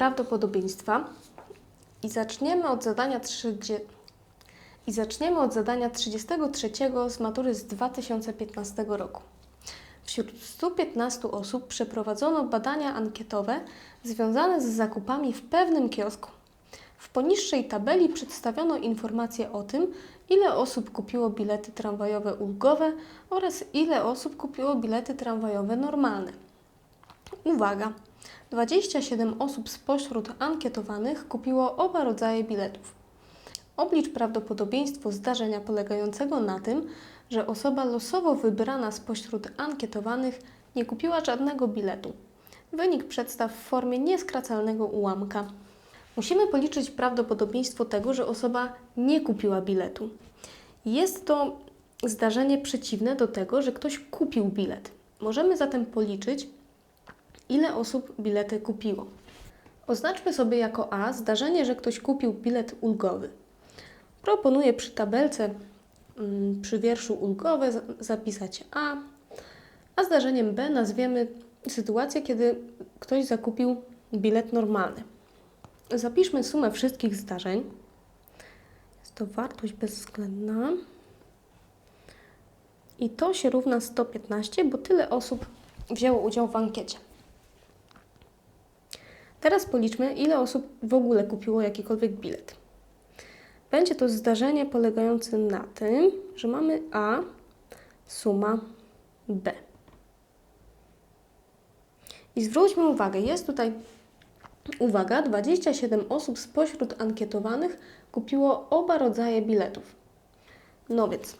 prawdopodobieństwa i zaczniemy od zadania 30... I zaczniemy od zadania 33 z matury z 2015 roku. Wśród 115 osób przeprowadzono badania ankietowe związane z zakupami w pewnym kiosku. W poniższej tabeli przedstawiono informacje o tym, ile osób kupiło bilety tramwajowe ulgowe oraz ile osób kupiło bilety tramwajowe normalne. Uwaga! 27 osób spośród ankietowanych kupiło oba rodzaje biletów. Oblicz prawdopodobieństwo zdarzenia polegającego na tym, że osoba losowo wybrana spośród ankietowanych nie kupiła żadnego biletu. Wynik przedstaw w formie nieskracalnego ułamka. Musimy policzyć prawdopodobieństwo tego, że osoba nie kupiła biletu. Jest to zdarzenie przeciwne do tego, że ktoś kupił bilet. Możemy zatem policzyć, ile osób bilety kupiło. Oznaczmy sobie jako A zdarzenie, że ktoś kupił bilet ulgowy. Proponuję przy tabelce, mm, przy wierszu ulgowe za- zapisać A, a zdarzeniem B nazwiemy sytuację, kiedy ktoś zakupił bilet normalny. Zapiszmy sumę wszystkich zdarzeń. Jest to wartość bezwzględna. I to się równa 115, bo tyle osób wzięło udział w ankiecie. Teraz policzmy, ile osób w ogóle kupiło jakikolwiek bilet. Będzie to zdarzenie polegające na tym, że mamy A suma B. I zwróćmy uwagę, jest tutaj uwaga, 27 osób spośród ankietowanych kupiło oba rodzaje biletów. No więc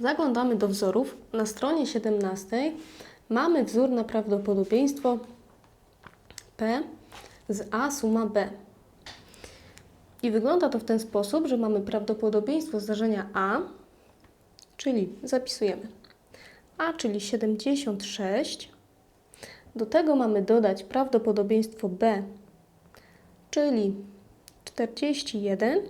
zaglądamy do wzorów. Na stronie 17 mamy wzór na prawdopodobieństwo P z A suma B. I wygląda to w ten sposób, że mamy prawdopodobieństwo zdarzenia A, czyli zapisujemy A, czyli 76. Do tego mamy dodać prawdopodobieństwo B, czyli 41.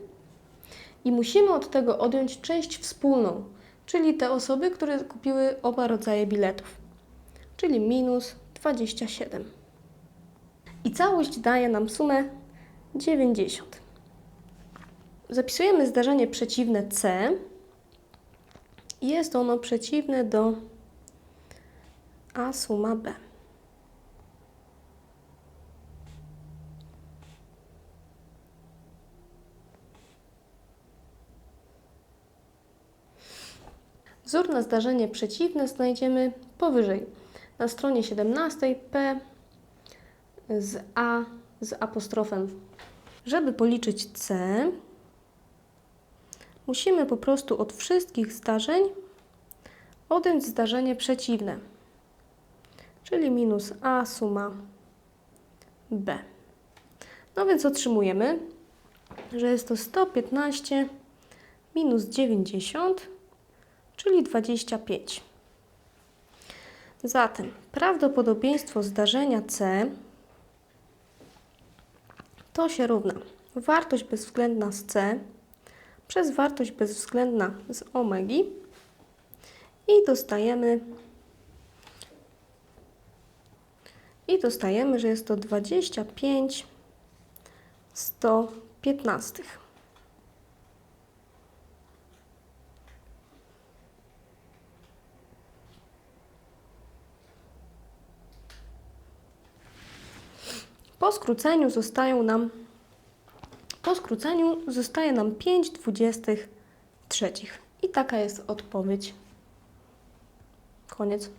I musimy od tego odjąć część wspólną, czyli te osoby, które kupiły oba rodzaje biletów, czyli minus 27. I całość daje nam sumę 90. Zapisujemy zdarzenie przeciwne C. Jest ono przeciwne do A suma B. Wzór na zdarzenie przeciwne znajdziemy powyżej. Na stronie 17 P z A z apostrofem. Żeby policzyć C, musimy po prostu od wszystkich zdarzeń odjąć zdarzenie przeciwne, czyli minus A suma B. No więc otrzymujemy, że jest to 115 minus 90, czyli 25. Zatem prawdopodobieństwo zdarzenia C to się równa wartość bezwzględna z C przez wartość bezwzględna z omegi i dostajemy i dostajemy, że jest to 25 115. Po skróceniu zostają nam po skróceniu zostaje nam 5 dwudziestych trzecich. I taka jest odpowiedź. Koniec.